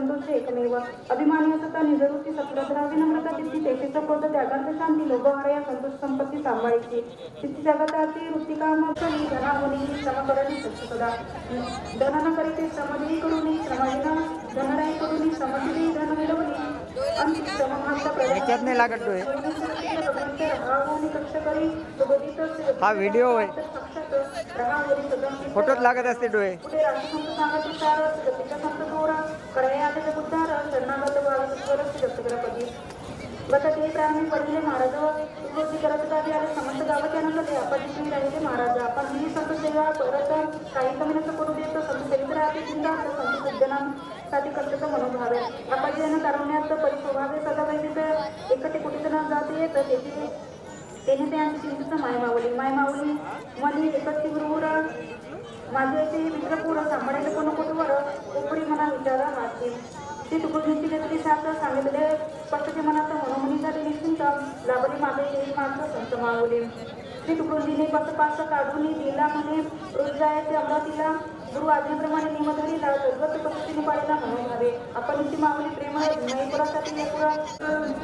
तुमचे एकमेव अभिमानी असता निजवृत्ती सत्प्रधरा विनम्रता तिथी तेथेच क्रोध त्यागांत शांती लोभहार या संतोष संपत्ती सांभाळायची तिथी जगताची वृत्तिकाम करी धनामुनी श्रम करणी सत्सदा करीते श्रमदेवी करून श्रमविना धनराई धन अंतिम लागत डोळे. हा व्हिडिओ आहे. फोटोत लागत असते डोळे. ते प्राणी महाराज करत समस्त गावात आनंद राहिले महाराज. आपण ही संत सेवा परत काही कमी नसं करू देत संत चरित्र चिंता संत मनोभावे परिस्वभावे सदा जण जाते तर त्याची त्याने त्यांची चिंतित माय मावली माय मावली मनी एकटी गुरुवर माझे ते मित्र पुरं सांभाळायचं कोण कुठवर उपरी मना विचारा माझे ते तुकडीची घेतली सात सांगितले स्पष्टते मनात मनोमनी झाले निश्चिंत लाभली मागे येईल मात्र संत मावली ते तुकडीने पास पाच काढून दिला म्हणे रोज आहे ते अमरावतीला. गुरु आज्ञेप्रमाणे नियम धरीला सर्वत्र पद्धतीने पाळीला म्हणून हवे आपण ती माऊली प्रेम नाही पुरासाठी पुरा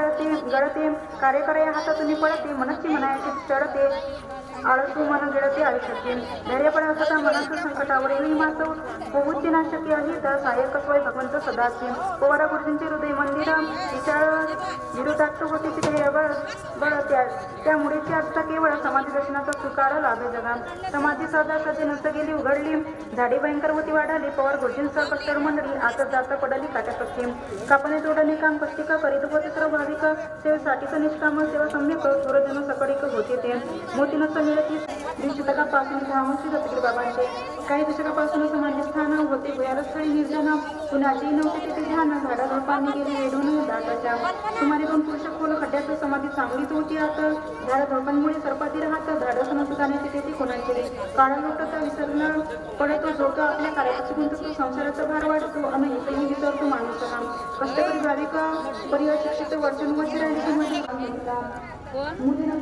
ढळते गळते कार्यकर्या हातातून पळते मनस्ती म्हणायचे चढते. आळसू मन गिळते आयुष्यातील धैर्यपणे असता मनाच्या संकटावरही येईल मात्र पोहोचे ना शक्य आहे. तर सहाय्यक स्वय भगवंत सदाशिव. पोवाडा गुरुजींचे हृदय मंदिर विचार विरोधात होते तिथे बळ बळ त्या त्यामुळेची ते आता केवळ समाधी दर्शनाचा सुकार लाभे जगा समाधी सदा सदी नसत गेली उघडली. झाडी भयंकर होती वाढाली. पवार गुरुजींसह कष्टर मंडळी आता जाता पडली काट्यापक्षी कापणे तोडणे काम कष्टिका करीत होते सर्व भाविक सेवेसाठीच निष्काम सेवा सम्यक सूरजन सकडिक होते ते. मोती नसतं मिळती निश्चितकापासून धावूनची बाबांचे. काही दशकापासून समाधी स्थान होते भयारस्थळी निर्जन. पुण्याची नव्हते तिथे ध्यान. झाडा झोपांनी गेली वेढून दाटाच्या सुमारे दोन पुरुष खोल खड्ड्यात समाधी चांगलीच होती आता. झाडा झोपांमुळे सर्पाती राहत धाडस नसताने सुधारण्याची ती कोणाची केली काळा लोटाचा विसरण पडतो जो तो आपल्या कार्याची गुंततो संसाराचा भार वाढतो आणि इथेही विसरतो माणूस हा कष्टकरी भाविक शिक्षित वर्षण राहिले राहिली Adapun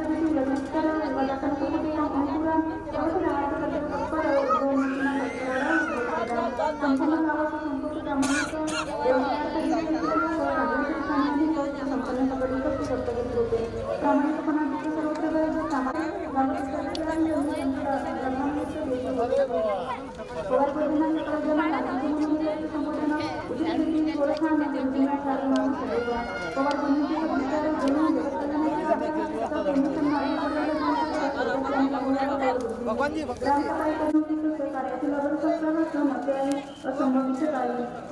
Thank.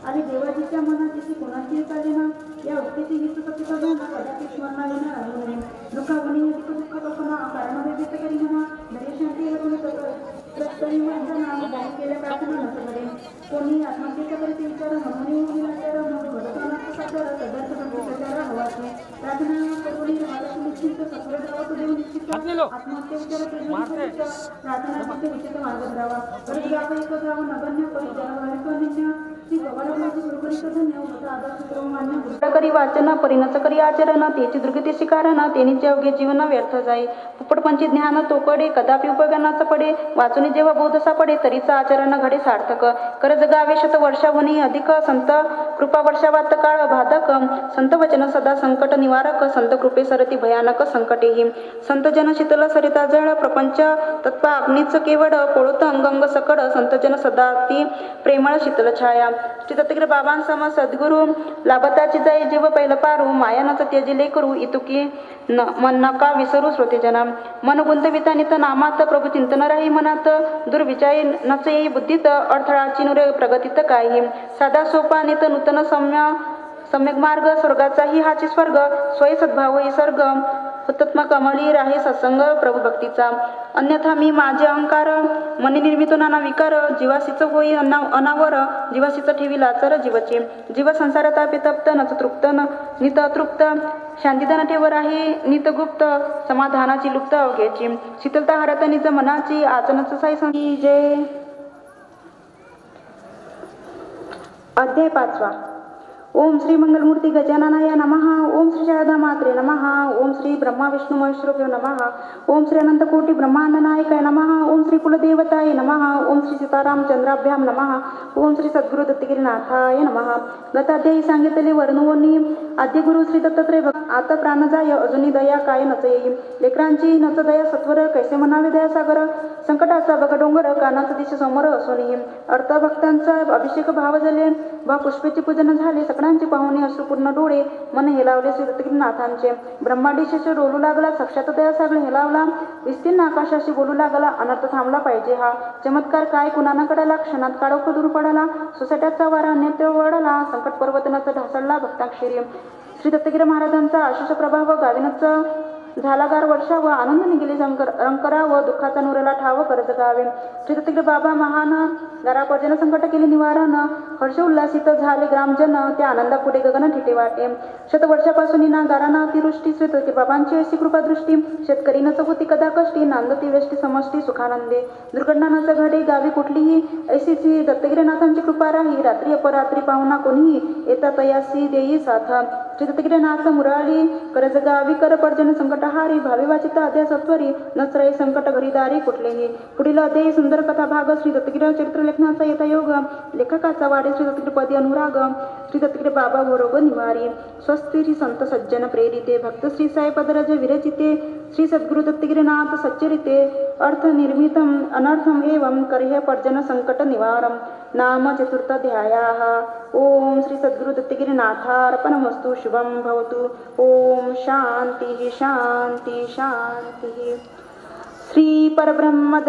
आणि देवाजीच्या मनात तिथे कोणाची चाले ना या उक्तीची हित सत्य कदाचित स्मरणाला राहू नये दुःखावणी अधिक दुःख कल्पना कारण व्यक्त करी म्हणा धैर्य शांती लगून प्रत्यरी नाम दान केल्या प्रार्थना नसकडे कोणी आत्महत्येच्या करीत विचार म्हणून विचार मग भगवानाचा साचार सदर्थ भक्ती सचार हवाच प्रार्थना करून महाराष्ट्र निश्चित सत्वर गावात देऊ निश्चित आत्महत्या विचार प्रार्थना फक्त विचित्र मार्ग धरावा परत गाव एक गाव नगण्य परिचार श्री भगवानाची गुरुकरी धन्य होता आदर्श क्रम मान्य करी वाचन परिणत करी आचरण तेची दुर्गतीशी कारण तेनीचे अवघे जीवन व्यर्थ जाई. पुपटपंची ज्ञान तोकडे कदापि उपयोगानाचा पडे. वाचून जेव्हा बोधसा पडे तरीचा आचरण घडे सार्थक. करज गावे शत वर्षाहुनी अधिक संत कृपा वर्षावात काळ बाधक संत वचन सदा संकट निवारक संत कृपे सरती भयानक संकटेही संत जन शीतल सरिता जळ प्रपंच तत्वा अग्नीच केवड पोळुत अंगंग सकड संतजन सदा ती प्रेमळ शीतल छाया. श्री दत्तगिरी बाबांसम सद्गुरु लाभताची जाई जीव पैल पारू मायानच त्यजिले करू इतुकी न मन नका विसरू श्रोतेजना मन गुंतविता नित नामात प्रभू चिंतन राही मनात दुर्विचारी नच येई बुद्धीत अडथळाची नुरे प्रगतीत काही. साधा सोपा नित नूतन सम्य सम्यक मार्ग स्वर्गाचाही हाची स्वर्ग स्वय सद्भाव ही सर्ग हुतात्मा कमळी राहे सत्संग प्रभू भक्तीचा. अन्यथा मी माझे अहंकार मनी निर्मितो नाना विकार जीवासीच होई अना अनावर जीवासीच ठेवी लाचर जीवाची. जीव संसारात आपे तप्त नच तृप्त न नित अतृप्त. शांतीदान ठेवर आहे नित गुप्त समाधानाची लुप्त अवघ्याची शीतलता हरत निज मनाची आचनच साई जय अध्याय पाचवा. ओम श्री मंगलमूर्ती गजाननाय नमः. ओम श्री शारदा मात्रे नमः. ओम श्री ब्रह्मा विष्णू महेश्वरभ्यो नमः. ओम श्री अनंतकोटी ब्रह्मांड नायकाय नमः. ओम श्री कुलदेवताय नमः. ओम श्री सीताराम चंद्राभ्याम नमः. ओम श्री सद्गुरु दत्तगिरीनाथाय नमः. गताध्यायी सांगितले वर्णवनी आद्य गुरु श्री दत्तात्रय भक्त आता प्राण जाय अजूनही दया काय नच येई. लेकरांची नच दया सत्वर कैसे म्हणावे दया सागर संकटाचा बघा डोंगर कानाचा दिशे समोर असूनही अर्थात भक्तांचा अभिषेक भाव झाले वा पुष्पेचे पूजन झाले. सगळ्यांचे पाहुणे अश्रुपूर्ण डोळे मन हेलावले श्री दत्तगिरीनाथांचे ब्रह्मांडेशाचे डोलू लागला साक्षात दया सागळ हेलावला. विस्तीर्ण आकाशाशी बोलू लागला अनर्थ थांबला पाहिजे हा. चमत्कार काय? कुणाना कडाला क्षणात काडोख दूर पडाला. सोसाट्याचा वारा नेत्र वळला. संकट पर्वतनाचा ढासळला भक्ताक्षरी. श्री दत्तगिरी महाराजांचा आशिष प्रभाव गाविनाचा झाला गार वर्षा व आनंद निघेले रंकरा व दुःखाचा नुरेला ठाव कर्ज गावे. श्री दत्तगिरी बाबा महान गारापर्जन जनसंकट केले निवारण. हर्ष उल्लासित झाले ग्रामजन. त्या आनंदा पुढे गगन ठिटे वाटे. शतवर्षापासून ना गाराना अतिवृष्टी श्री बाबांची अशी कृपा दृष्टी. शेतकरी न होती कदा कष्टी नांदती व्यष्टी समष्टी सुखानंदे. दुर्घटना नच घडे गावी कुठलीही ऐसीची दत्तगिरीनाथांची कृपा राही. रात्री अपरात्री पाहुणा कोणीही येता तयासी देई साथ. श्री दत्तगिरीनाथ मुराळी करज गावी कर पर्जन संकटहारी भावी वाचिता अध्या सत्वरी नचराई संकट घरीदारी कुठलेही. पुढील अध्यायी सुंदर कथा भाग श्री दत्तगिरी चरित्र लेखनाचा येता योग. लेखकाचा वाडे श्री दत्तगिरी पदी अनुराग. श्री बाबा भोरोग निवारी. स्वस्ती श्री संत सज्जन प्रेरिते भक्त श्री साई पदरज विरचिते श्री सद्गुरु दत्तगिरीनाथ सच्चरिते. अर्थ निर्मितम अनर्थम एवं कर्ह्य पर्जन संकट निवारम. नाम चतुर्थध्यायाः ओम श्री सद्गुरु दत्तगिरीनाथार्पणमस्तु शुभं भवतु. ओम शान्तिः शांती शान्तिः. श्री परब्रह्म